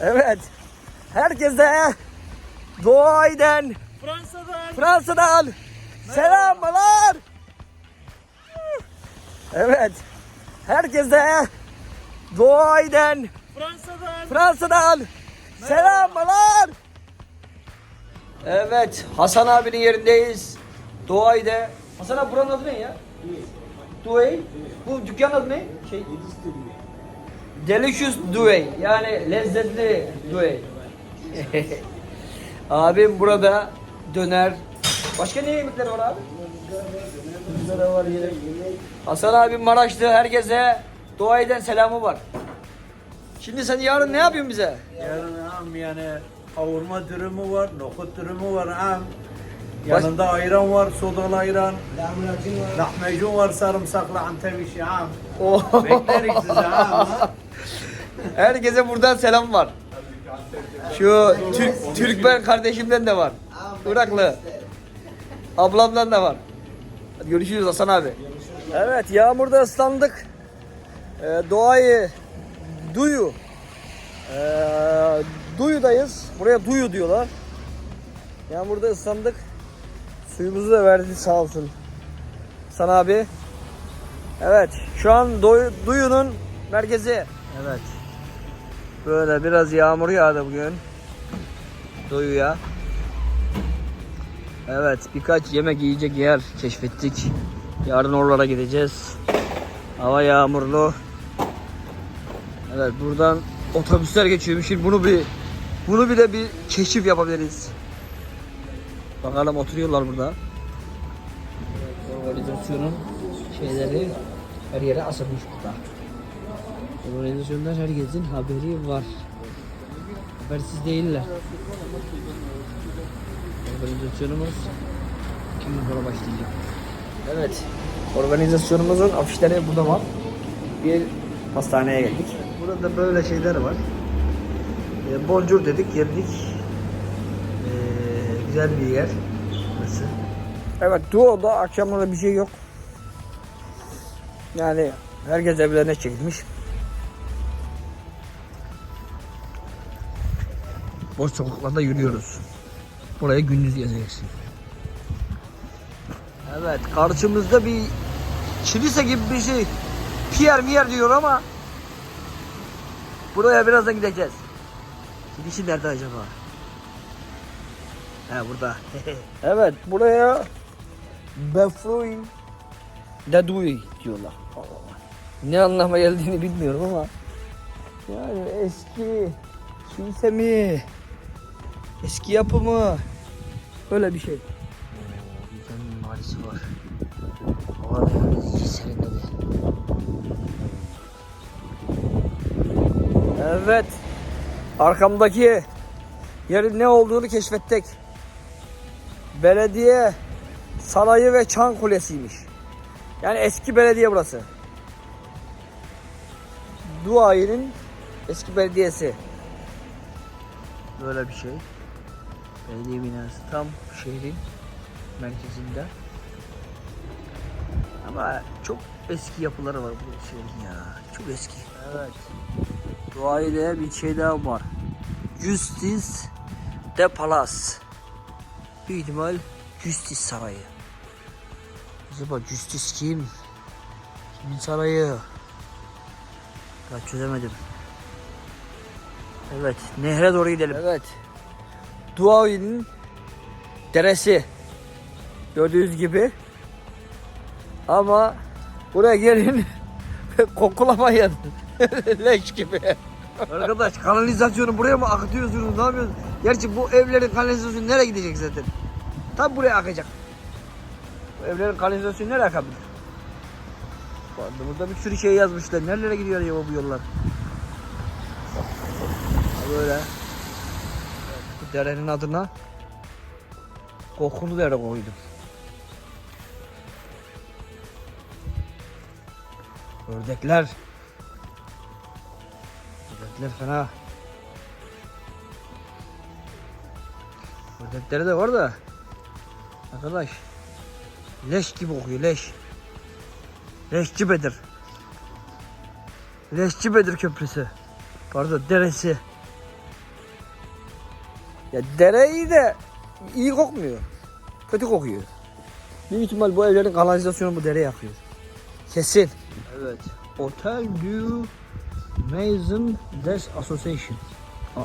Evet. Herkese Doğay'den Fransa'dan Fransa'dan selamlar. Evet. Herkese Doğay'dan Fransa'dan Fransa'dan selamlar. Evet, Hasan abinin yerindeyiz. Doğay'da. Hasan abi buranın adı ne ya? Duey. Bu dükkanın adı ne? Şey. Delicious Duey. Yani lezzetli Duey. Abim burada döner. Başka ne yemekler var abi? Izgara var yine. Hasan abim Maraşlı. Herkese Doğay'dan selamı var. Şimdi sen yarın ne yapıyorsun bize? Yarın am yani kavurma dürümü var, nohut dürümü var am. Yanında ayran var, sodalı ayran. Lahmacun var, sarımsaklı Antep işi am. Oh. Bekleriz sizi am. Herkese buradan selam var. Şu Türk, Türkmen kardeşimden de var. Iraklı. Ablamdan da var. Hadi görüşürüz Hasan abi. Evet yağmurda ıslandık. Ee, doğayı Duyu. Ee, Duyu'dayız. Buraya Duyu diyorlar. Yağmurda ıslandık. Suyumuzu da verdi sağ olsun. Hasan abi. Evet şu an Duyu'nun merkezi. Evet. Böyle biraz yağmur yağdı bugün. Doyuya. Evet birkaç yemek yiyecek yer keşfettik. Yarın oralara gideceğiz. Hava yağmurlu. Evet buradan otobüsler geçiyormuş. Şimdi bunu bir bunu bir de bir keşif yapabiliriz. Bakalım oturuyorlar burada. Organizasyonun şeyleri her yere asılmış burada. Organizasyondan herkesin haberi var. Habersiz değiller. Organizasyonumuz iki gün sonra başlayacak. Evet. Organizasyonumuzun afişleri burada var. Bir hastaneye geldik. Burada böyle şeyler var. E, boncuk dedik, geldik. E, güzel bir yer. Burası. Evet, Duo'da akşamlarda bir şey yok. Yani herkes evlerine çekilmiş. Boş sokaklarda yürüyoruz. Buraya gündüz gezeceksin. Evet karşımızda bir kilise gibi bir şey. Pierre Mier diyor ama buraya birazdan gideceğiz. Kilise nerede acaba? He burada. evet buraya Befruin Dadui diyorlar. Ne anlama geldiğini bilmiyorum ama yani eski kilise mi? Eski yapı mı? Öyle bir şey. Güzel mimarisi var. Hava yalnız iyi serinledi. Evet. Arkamdaki yerin ne olduğunu keşfettik. Belediye sarayı ve çan kulesiymiş. Yani eski belediye burası. Duayi'nin eski belediyesi. Böyle bir şey. Belediye binası tam şehrin merkezinde. Ama çok eski yapıları var bu şehrin ya. Çok eski. Evet. Duayi'de bir şey daha var. Justice de Palace. Büyük ihtimal Justice Sarayı. Acaba Justice kim? Kimin sarayı? Daha çözemedim. Evet, nehre doğru gidelim. Evet. Duavi'nin deresi. Gördüğünüz gibi. Ama buraya gelin kokulamayın. Leş gibi. Arkadaş kanalizasyonu buraya mı akıtıyorsunuz? Ne yapıyorsunuz? Gerçi bu evlerin kanalizasyonu nereye gidecek zaten? Tam buraya akacak. Bu evlerin kanalizasyonu nereye akabilir? Burada bir sürü şey yazmışlar. Nerelere gidiyor ya bu yollar? Böyle. Derenin adına kokulu dere koydum. Ördekler. Ördekler fena. Ördekleri de var da. Arkadaş. Leş gibi kokuyor leş. Leşçi Bedir. Leşçi Bedir Köprüsü. Pardon deresi. Ya dere iyi de iyi kokmuyor. Kötü kokuyor. Büyük ihtimal bu evlerin kanalizasyonu bu dere yakıyor. Kesin. Evet. Hotel du Maison des Association. Aa,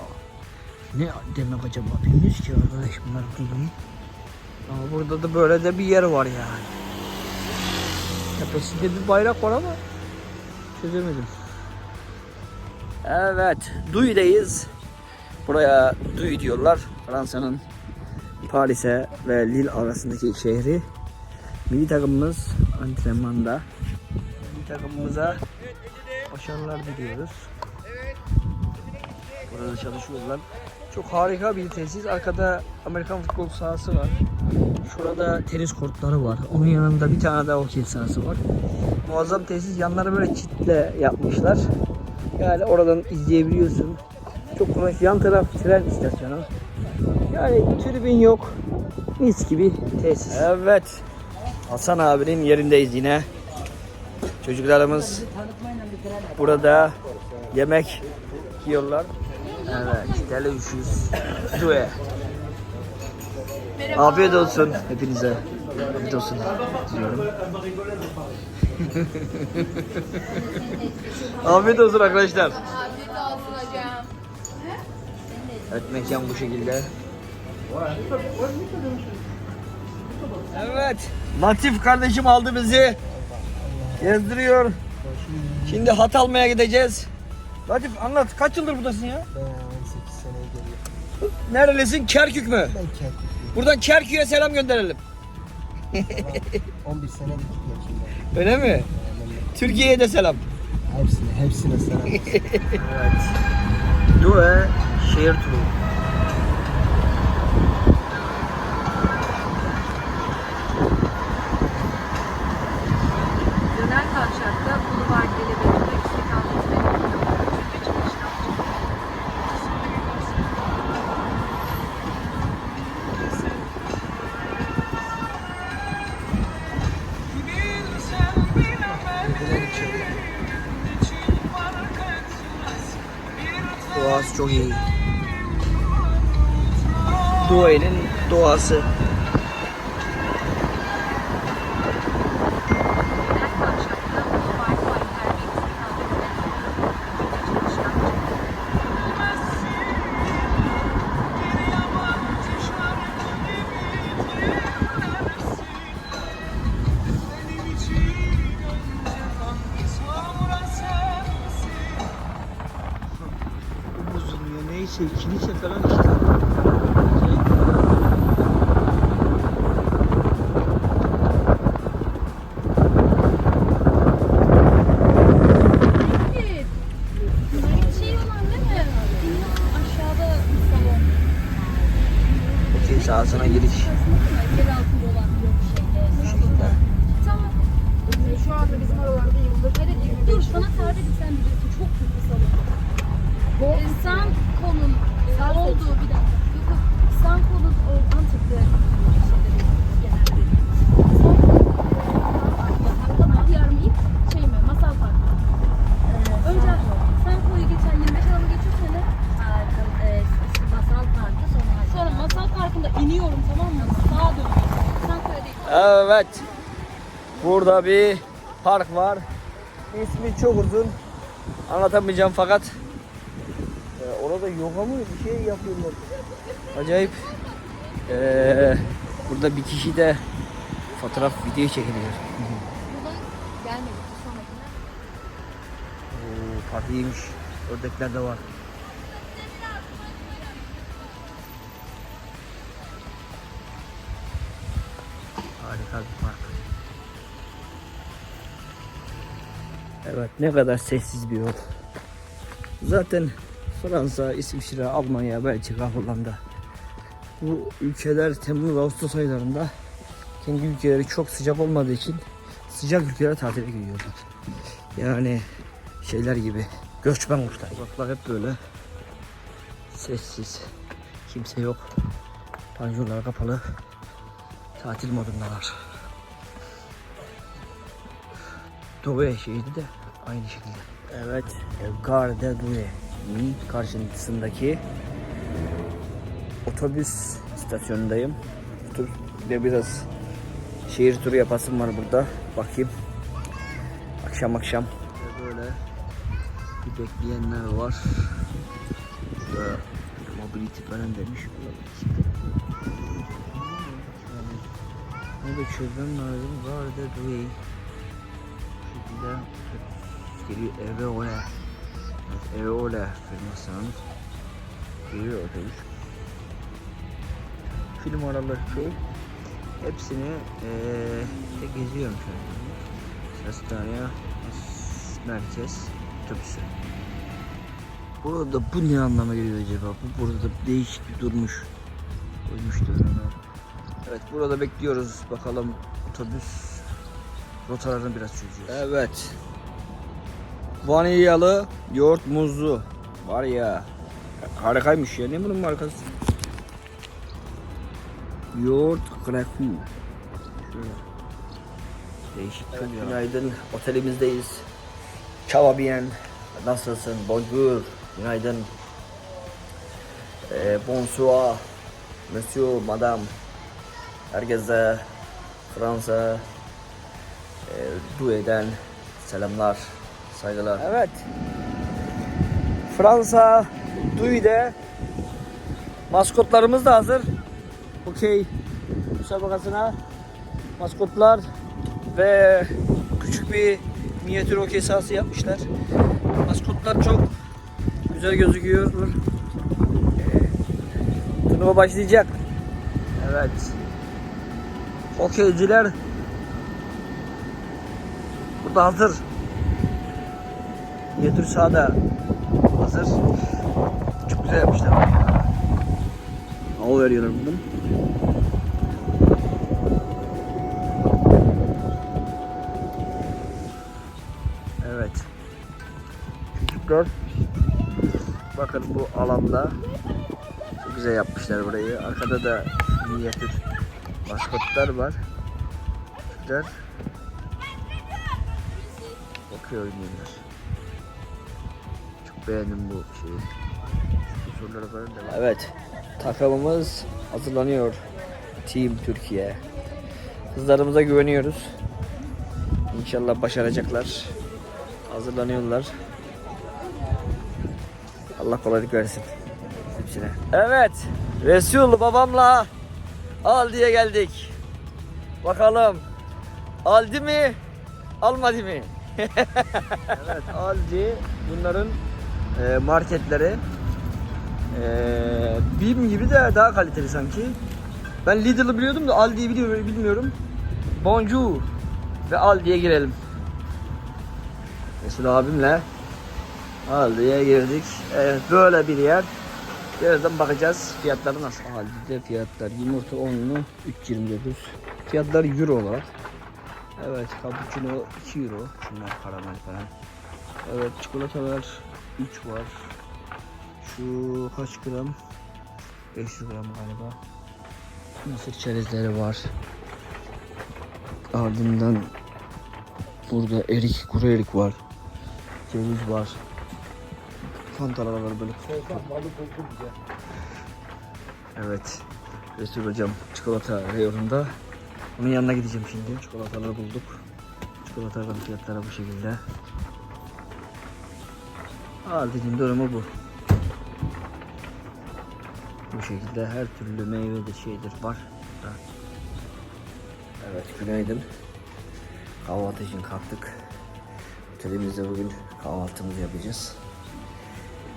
ne demek acaba bilmiyoruz ki arkadaş bunlar duyduğunu. Ama burada da böyle de bir yer var yani. Tepesinde bir bayrak var ama çözemedim. Evet, Duy'deyiz. Buraya Duy diyorlar. Fransa'nın Paris'e ve Lille arasındaki şehri. Milli takımımız antrenmanda. Milli takımımıza başarılar diliyoruz. Burada çalışıyorlar. Çok harika bir tesis. Arkada Amerikan futbol sahası var. Şurada tenis kortları var. Onun yanında bir tane daha okey sahası var. Muazzam tesis. Yanları böyle çitle yapmışlar. Yani oradan izleyebiliyorsun. Çok kullanışlı. Yan taraf tren istasyonu. Yani tribün yok. Mis gibi tesis. Evet. Hasan abinin yerindeyiz yine. Çocuklarımız burada yemek yiyorlar. Evet, delicious. Due. Afiyet olsun hepinize. Afiyet olsun diyorum. Afiyet olsun arkadaşlar. Evet mekan bu şekilde. Evet. Latif kardeşim aldı bizi. Gezdiriyor. Şimdi hat almaya gideceğiz. Latif anlat kaç yıldır buradasın ya? Ben 8 seneye geliyor. Nerelisin? Kerkük mü? Ben Kerküklüyüm. Buradan Kerkük'e selam gönderelim. 11 senelik yaşındayım. Öyle mi? Türkiye'ye de selam. Hepsine, hepsine selam. Evet. Due şehir turu. Döner kavşakta Gelebek'te istikametine Üçüncü çıkıştan Doğası çok iyi. Çıkıştan Bozuluyor neyse kilise falan işte. Aralık geçiyorsun hele. Masal Parkı sonra. Sonra Masal Parkı'nda iniyorum tamam mı? Sağa dönüyorum. Değil. Evet. Burada bir park var. İsmi çok uzun. Anlatamayacağım fakat e, orada yoga mı bir şey yapıyorlar. Acayip. E, burada bir kişi de fotoğraf video çekiliyor. Buradan gelmedi. Sonrakine. Oo, park iyiymiş. Ördekler de var. Harika bir park. Evet ne kadar sessiz bir yol. Zaten Fransa, İsviçre, Almanya, Belçika, Hollanda bu ülkeler Temmuz Ağustos aylarında kendi ülkeleri çok sıcak olmadığı için sıcak ülkelere tatile gidiyorlar. Yani şeyler gibi göçmen kuşlar. Sokaklar hep böyle sessiz. Kimse yok. Panjurlar kapalı. Tatil modundalar. Douai şehri de aynı şekilde. Evet. Gare de Douai'nin karşısındaki otobüs istasyonundayım. Ve biraz şehir turu yapasım var burada. Bakayım. Akşam akşam. Böyle bir bekleyenler var. Burada mobility falan demiş. Ne de çözmem lazım. Var da duy. Şekilde geliyor eve ola. Eve ola firmasının geliyor otobüs. Film araları şey. Hepsini eee tek geziyorum şu an. Hastane, merkez, otobüsü. Burada bu ne anlama geliyor acaba? Bu burada değişik bir durmuş. Koymuştur onu. Evet burada bekliyoruz. Bakalım otobüs rotalarını biraz çözüyoruz. Evet. Vanilyalı yoğurt muzlu. Var ya. Harikaymış ya. Ne bunun markası? Yoğurt. Şöyle. Değişik. Evet, günaydın. Otelimizdeyiz. Bien. Nasılsın? Bonjour. Günaydın. Ee, bonsoir. Monsieur, madame. Herkese Fransa e, Due'den selamlar, saygılar. Evet. Fransa Due'de maskotlarımız da hazır. Okey. Müsabakasına maskotlar ve küçük bir minyatür okey sahası yapmışlar. Maskotlar çok güzel gözüküyor. Ee, Turnuva başlayacak. Evet. Hokeyciler burada hazır. Minyatür sahada hazır. Çok güzel yapmışlar. Al veriyorlar bunun. Evet. Çocuklar bakın bu alanda çok güzel yapmışlar burayı. Arkada da minyatür maskotlar var. Çocuklar okey oynuyorlar. Beğendim bu şeyi. Bu soruları falan da Evet. Takımımız hazırlanıyor. Team Türkiye. Kızlarımıza güveniyoruz. İnşallah başaracaklar. Hazırlanıyorlar. Allah kolaylık versin. Hepsine. Evet. Resul babamla Aldi'ye geldik. Bakalım. Aldi mi? Almadı mı? evet Aldi bunların e, marketleri. E, BİM gibi de daha kaliteli sanki. Ben Lidl'ı biliyordum da Aldi'yi bilmiyorum. Bonjour ve Aldi'ye girelim. Resul abimle Aldi'ye girdik. Evet böyle bir yer. Birazdan bakacağız fiyatları nasıl. Aldi'de fiyatlar yumurta 10'lu 3.29. Fiyatlar euro olarak. Evet cappuccino 2 euro. Şunlar karamel falan. Evet çikolatalar 3 var. Şu kaç gram? 500 gram galiba. Mısır çerezleri var. Ardından burada erik, kuru erik var. Ceviz var. Fantalar var böyle. Evet. Resul hocam çikolata reyonunda. Onun yanına gideceğim şimdi. Çikolataları bulduk. Çikolataların fiyatları bu şekilde. Aldi'nin durumu bu. Bu şekilde her türlü meyvedir şeydir var. Evet günaydın. Kahvaltı için kalktık. Otelimizde bugün kahvaltımızı yapacağız.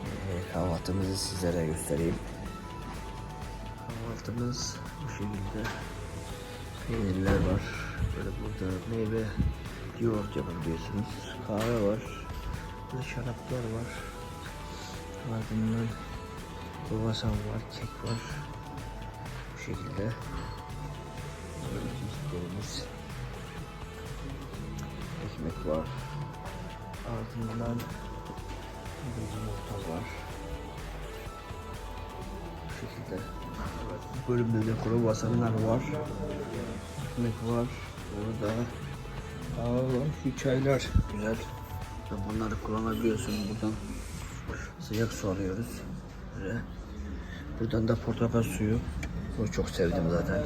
Ee, kahvaltımızı sizlere göstereyim. Kahvaltımız bu şekilde. Peynirler var. Böyle burada meyve yoğurt yapabiliyorsunuz. Kahve var. Burada şaraplar var. Ardından kruvasan var, kek var. Bu şekilde. Böyle çeşitlerimiz. Ekmek var. Ardından bir yumurta var. Bu şekilde. Bu bölümde de kruvasanlar var. Ekmek var. Burada Aa, şu çaylar güzel. Bunları kullanabiliyorsun buradan. Sıcak su alıyoruz. Buradan da portakal suyu. Bunu çok sevdim zaten.